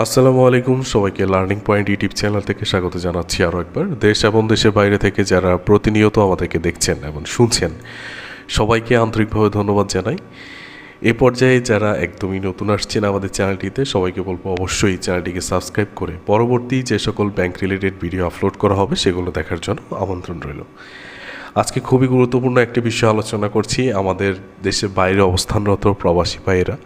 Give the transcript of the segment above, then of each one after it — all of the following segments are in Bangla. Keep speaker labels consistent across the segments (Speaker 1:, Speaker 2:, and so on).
Speaker 1: আসসালামু আলাইকুম, সবাইকে লার্নিং পয়েন্ট ইউটিউব চ্যানেল থেকে স্বাগত জানাচ্ছি আরও একবার। দেশ এবং দেশের বাইরে থেকে যারা প্রতিনিয়ত আমাদেরকে দেখছেন এবং শুনছেন, সবাইকে আন্তরিকভাবে ধন্যবাদ জানাই। এ পর্যায়ে যারা একদমই নতুন আসছেন আমাদের চ্যানেলটিতে সবাইকে বলব অবশ্যই চ্যানেলটিকে সাবস্ক্রাইব করে পরবর্তী যে সকল ব্যাংক রিলেটেড ভিডিও আপলোড করা হবে, সেগুলো দেখার জন্য আমন্ত্রণ রইল। আজকে খুবই গুরুত্বপূর্ণ একটি বিষয় আলোচনা করছি, আমাদের দেশের বাইরে অবস্থানরত প্রবাসী ভাইয়েরা।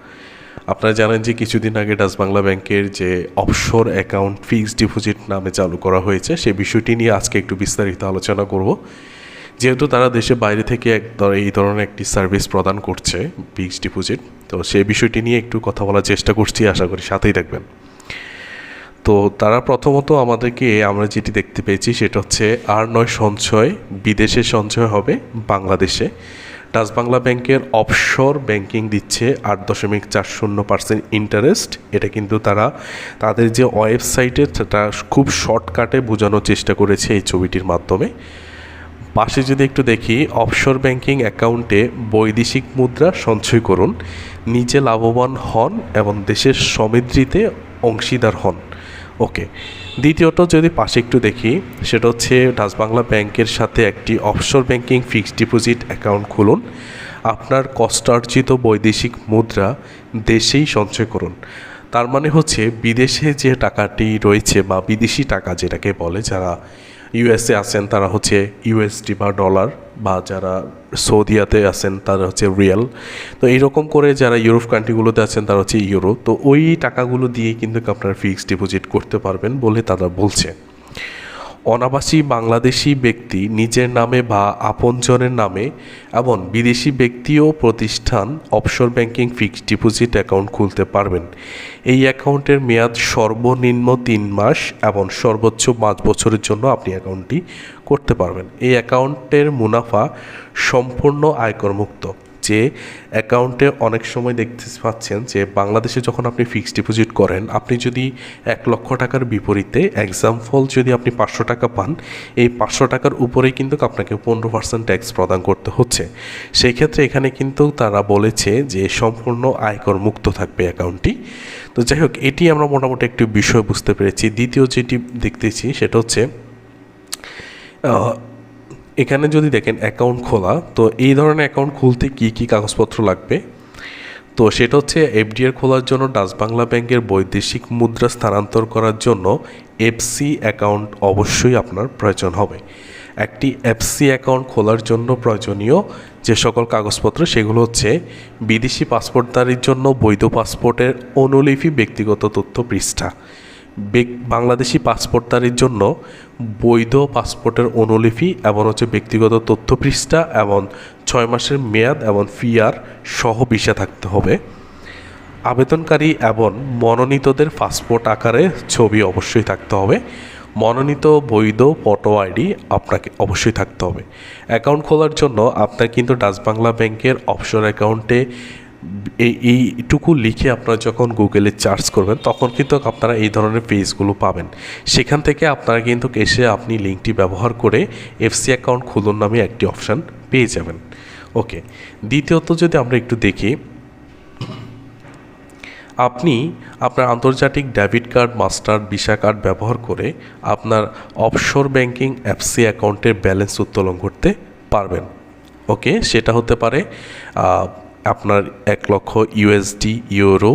Speaker 1: আপনারা জানেন যে কিছুদিন আগে ডাচ বাংলা ব্যাংকের যে অফশোর অ্যাকাউন্ট ফিক্সড ডিপোজিট নামে চালু করা হয়েছে সেই বিষয়টি নিয়ে আজকে একটু বিস্তারিত আলোচনা করব। যেহেতু তারা দেশের বাইরে থেকে এক এই ধরনের একটি সার্ভিস প্রদান করছে ফিক্সড ডিপোজিট, তো সেই বিষয়টি নিয়ে একটু কথা বলার চেষ্টা করছি, আশা করি সাথেই থাকবেন। তো তারা প্রথমত আমাদেরকে, আমরা যেটি দেখতে পেয়েছি সেটা হচ্ছে আর নয় সঞ্চয়, বিদেশে সঞ্চয় হবে বাংলাদেশে। ডাচ বাংলা ব্যাংকের অফশোর ব্যাংকিং দিচ্ছে আট দশমিক চার শূন্য পার্সেন্ট ইন্টারেস্ট। এটা কিন্তু তারা তাদের যে ওয়েবসাইটে সেটা খুব শর্টকাটে বোঝানোর চেষ্টা করেছে এই ছবিটির মাধ্যমে। পাশে যদি একটু দেখি, অফশোর ব্যাংকিং অ্যাকাউন্টে বৈদেশিক মুদ্রা সঞ্চয় করুন নিজে লাভবান হন এবং দেশের সমৃদ্ধিতে অংশীদার হন। ওকে। দ্বিতীয়ত যদি পাশে একটু দেখি, সেটা হচ্ছে ডাচ বাংলা ব্যাংকের সাথে একটি offshore banking fixed deposit account খুলুন। আপনার কষ্টার্জিত বৈদেশিক মুদ্রা দেশেই সঞ্চয় করুন। তার মানে হচ্ছে বিদেশে যে টাকাটি রয়েছে বা বিদেশি টাকা যেটাকে বলে, যারা ইউএসএ আছেন, তারা হচ্ছে ইউএসডি বা ডলার বা যারা সৌদিয়াতে আছেন, তারা হচ্ছে রিয়াল তো এইরকম করে যারা ইউরোপ কান্ট্রিগুলোতে আছেন, তারা হচ্ছে ইউরো তো ওই টাকাগুলো দিয়ে কিন্তু আপনারা ফিক্সড ডিপোজিট করতে পারবেন বলে তারা বলছে। অনাবাসী বাংলাদেশি ব্যক্তি নিজের নামে বা আপনজনের নামে এবং বিদেশি ব্যক্তি ও প্রতিষ্ঠান offshore banking fixed deposit account খুলতে পারবেন। এই অ্যাকাউন্টের মেয়াদ সর্বনিম্ন তিন মাস এবং সর্বোচ্চ পাঁচ বছরের জন্য আপনি অ্যাকাউন্টটি করতে পারবেন। এই অ্যাকাউন্টের মুনাফা সম্পূর্ণ আয়করমুক্ত। যে অ্যাকাউন্টে অনেক সময় দেখতে পাচ্ছেন যে বাংলাদেশে যখন আপনি ফিক্সড ডিপোজিট করেন, আপনি যদি এক লক্ষ টাকার বিপরীতে এক্সাম্পল যদি আপনি পাঁচশো টাকা পান, এই পাঁচশো টাকার উপরেই কিন্তু আপনাকে পনেরো পার্সেন্ট ট্যাক্স প্রদান করতে হচ্ছে। সেই ক্ষেত্রে এখানে কিন্তু তারা বলেছে যে সম্পূর্ণ আয়কর মুক্ত থাকবে অ্যাকাউন্টটি তো যাই হোক, এটি আমরা মোটামুটি একটি বিষয় বুঝতে পেরেছি। দ্বিতীয় যেটি দেখতেছি সেটা হচ্ছে এখানে যদি দেখেন অ্যাকাউন্ট খোলা, তো এই ধরনের অ্যাকাউন্ট খুলতে কি কি কাগজপত্র লাগবে? তো সেটা হচ্ছে এফডিআর খোলার জন্য ডাচ বাংলা ব্যাংকের বৈদেশিক মুদ্রা স্থানান্তর করার জন্য এফসি অ্যাকাউন্ট অবশ্যই আপনার প্রয়োজন হবে। একটি এফসি অ্যাকাউন্ট খোলার জন্য প্রয়োজনীয় যে সকল কাগজপত্র, সেগুলো হচ্ছে বিদেশি পাসপোর্টদারির জন্য বৈধ পাসপোর্টের অনুলিপি, ব্যক্তিগত তথ্য পৃষ্ঠা। বাংলাদেশি পাসপোর্টদারির জন্য বৈধ পাসপোর্টের অনুলিপি এবং হচ্ছে ব্যক্তিগত তথ্য পৃষ্ঠা এবং ছয় মাসের মেয়াদ এবং ফিআর সহ ভিসা থাকতে হবে। আবেদনকারী এবং মনোনীতদের পাসপোর্ট আকারে ছবি অবশ্যই থাকতে হবে। মনোনীত বৈধ ফটো আইডি আপনাকে অবশ্যই থাকতে হবে। অ্যাকাউন্ট খোলার জন্য আপনার কিন্তু ডাচ বাংলা ব্যাংকের অপশন অ্যাকাউন্টে এইটুকু লিখে আপনারা যখন গুগলে চার্জ করবেন, তখন কিন্তু আপনারা এই ধরনের পেজগুলো পাবেন। সেখান থেকে আপনারা কিন্তু এসে আপনি লিঙ্কটি ব্যবহার করে এফসি অ্যাকাউন্ট খুলুন নামে একটি অপশান পেয়ে যাবেন। ওকে দ্বিতীয়ত যদি আমরা একটু দেখি, আপনি আপনার আন্তর্জাতিক debit card master visa card ব্যবহার করে আপনার অফশোর ব্যাংকিং অ্যাপসি অ্যাকাউন্টের ব্যালেন্স উত্তোলন করতে পারবেন। ওকে সেটা হতে পারে আপনার এক লক্ষ ইউএসডি ইউরো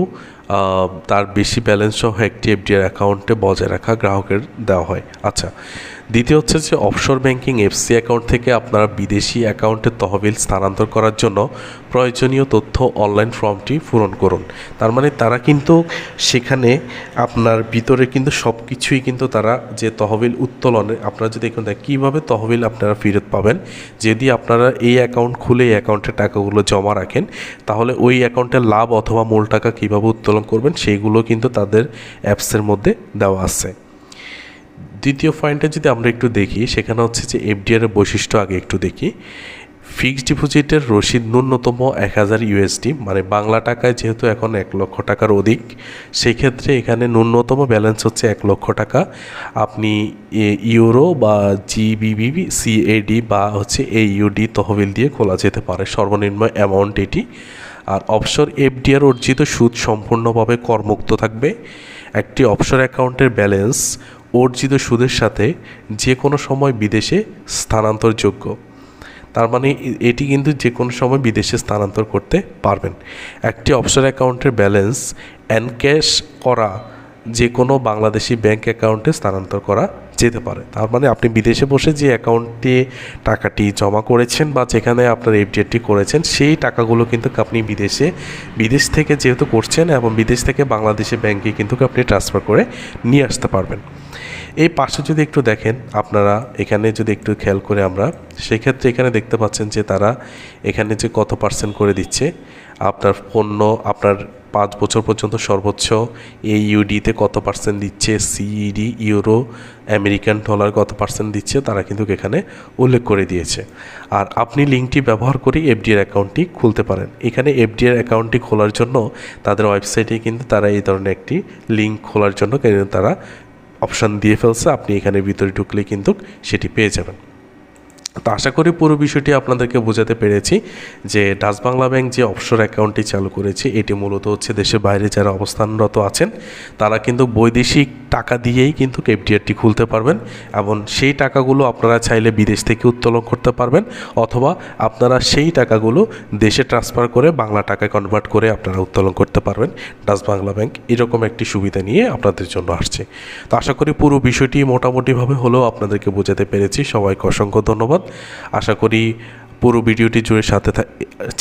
Speaker 1: তার বেশি ব্যালেন্স সহ একটি এফডিআর অ্যাকাউন্টে বজায় রাখা গ্রাহকের দেওয়া হয়। আচ্ছা দ্বিতীয় হচ্ছে যে অফশোর ব্যাংকিং এফসি অ্যাকাউন্ট থেকে আপনারা বিদেশি অ্যাকাউন্টে তহবিল স্থানান্তর করার জন্য প্রয়োজনীয় তথ্য অনলাইন ফর্মটি পূরণ করুন। তার মানে তারা কিন্তু সেখানে আপনার ভিতরে কিন্তু সব কিছুই কিন্তু তারা যে তহবিল উত্তোলনে, আপনারা যদি এখন কীভাবে তহবিল আপনারা ফেরত পাবেন, যদি আপনারা এই অ্যাকাউন্ট খুলে এই অ্যাকাউন্টে টাকাগুলো জমা রাখেন, তাহলে ওই অ্যাকাউন্টের লাভ অথবা মূল টাকা কীভাবে উত্তোলন করবেন, সেইগুলো কিন্তু তাদের অ্যাপসের মধ্যে দেওয়া আছে। দ্বিতীয় পয়েন্টে যদি আমরা একটু দেখি, সেখানে হচ্ছে যে এফডিআর এর বৈশিষ্ট্য আগে একটু দেখি। ফিক্সড ডিপোজিটের রসিদ ন্যূনতম এক হাজার ইউএসডি মানে বাংলা টাকায় যেহেতু এখন এক লক্ষ টাকার অধিক, সেক্ষেত্রে এখানে ন্যূনতম ব্যালেন্স হচ্ছে এক লক্ষ টাকা। আপনি ইউরো বা জিবিবি, সিএডি বা হচ্ছে এইউডি তহবিল দিয়ে খোলা যেতে পারে। সর্বনিম্ন অ্যামাউন্ট এটি আর অবসর এফডিআর অর্জিত সুদ সম্পূর্ণভাবে করমুক্ত থাকবে। একটি অবসর অ্যাকাউন্টের ব্যালেন্স অর্জিত সুদের সাথে যে কোনো সময় বিদেশে স্থানান্তরযোগ্য। তার মানে এটি কিন্তু যে কোনো সময় বিদেশে স্থানান্তর করতে পারবেন। একটি অবসর অ্যাকাউন্টের ব্যালেন্স এনক্যাশ করা যে কোনো বাংলাদেশি ব্যাংক অ্যাকাউন্টে স্থানান্তর করা যেতে পারে। তার মানে আপনি বিদেশে বসে যে অ্যাকাউন্টে টাকাটি জমা করেছেন বা যেখানে আপনার এফডিআরটি করেছেন, সেই টাকাগুলো কিন্তু আপনি বিদেশে, বিদেশ থেকে যেহেতু করছেন এবং বিদেশ থেকে বাংলাদেশে ব্যাংকে কিন্তু আপনি ট্রান্সফার করে নিয়ে আসতে পারবেন। এই পাশে যদি একটু দেখেন, আপনারা এখানে যদি একটু খেয়াল করে আমরা, সেক্ষেত্রে এখানে দেখতে পাচ্ছেন যে তারা এখানে যে কত পার্সেন্ট করে দিচ্ছে আপনার পণ্য, আপনার পাঁচ বছর পর্যন্ত সর্বোচ্চ এই ইউডিতে কত পার্সেন্ট দিচ্ছে? সিইডি ইউরো আমেরিকান ডলার কত পার্সেন্ট দিচ্ছে? তারা কিন্তু এখানে উল্লেখ করে দিয়েছে। আর আপনি লিঙ্কটি ব্যবহার করে এফডিআর অ্যাকাউন্টটি খুলতে পারেন। এখানে এফডিআর অ্যাকাউন্টটি খোলার জন্য তাদের ওয়েবসাইটে কিন্তু তারা এই ধরনের একটি লিঙ্ক খোলার জন্য তারা অপশান দিয়ে ফেলছে। আপনি এখানে ভিতরে ঢুকলে কিন্তু সেটি পেয়ে যাবেন। তো আশা করি পুরো বিষয়টি আপনাদেরকে বোঝাতে পেরেছি যে ডাচ বাংলা ব্যাংক যে অবসর অ্যাকাউন্টটি চালু করেছে, এটি মূলত হচ্ছে দেশের বাইরে যারা অবস্থানরত আছেন, তারা কিন্তু বৈদেশিক টাকা দিয়েই কিন্তু এফডিআরটি খুলতে পারবেন এবং সেই টাকাগুলো আপনারা চাইলে বিদেশ থেকে উত্তোলন করতে পারবেন অথবা আপনারা সেই টাকাগুলো দেশে ট্রান্সফার করে বাংলা টাকায় কনভার্ট করে আপনারা উত্তোলন করতে পারবেন। ডাচ বাংলা ব্যাংক এরকম একটি সুবিধা নিয়ে আপনাদের জন্য আসছে। তো আশা করি পুরো বিষয়টি মোটামুটিভাবে হলেও আপনাদেরকে বোঝাতে পেরেছি। সবাইকে অসংখ্য ধন্যবাদ। আশা করি পুরো ভিডিওটি জুড়ে সাথে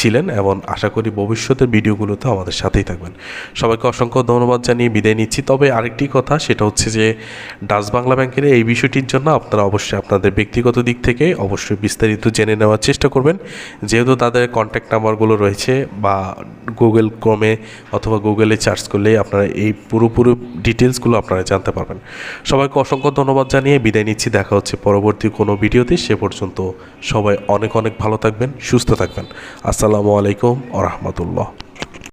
Speaker 1: ছিলেন এবং আশা করি ভবিষ্যতের ভিডিওগুলোতে আমাদের সাথেই থাকবেন। সবাইকে অসংখ্য ধন্যবাদ জানিয়ে বিদায় নিচ্ছি। তবে আরেকটি কথা, সেটা হচ্ছে যে ডাচ বাংলা ব্যাংকের এই বিষয়টির জন্য আপনারা অবশ্যই আপনাদের ব্যক্তিগত দিক থেকে অবশ্যই বিস্তারিত জেনে নেওয়ার চেষ্টা করবেন। যেহেতু তাদের কন্ট্যাক্ট নাম্বারগুলো রয়েছে বা গুগল ক্রমে অথবা গুগলে সার্চ করলে আপনারা এই পুরোপুরি ডিটেলসগুলো আপনারা জানতে পারবেন। সবাইকে অসংখ্য ধন্যবাদ জানিয়ে বিদায় নিচ্ছি। দেখা হচ্ছে পরবর্তী কোনো ভিডিওতে। সে পর্যন্ত সবাই অনেক অনেক ভালো থাকবেন সুস্থ থাকবেন। আসসালামু আলাইকুম আ রহমতুল্লাহ।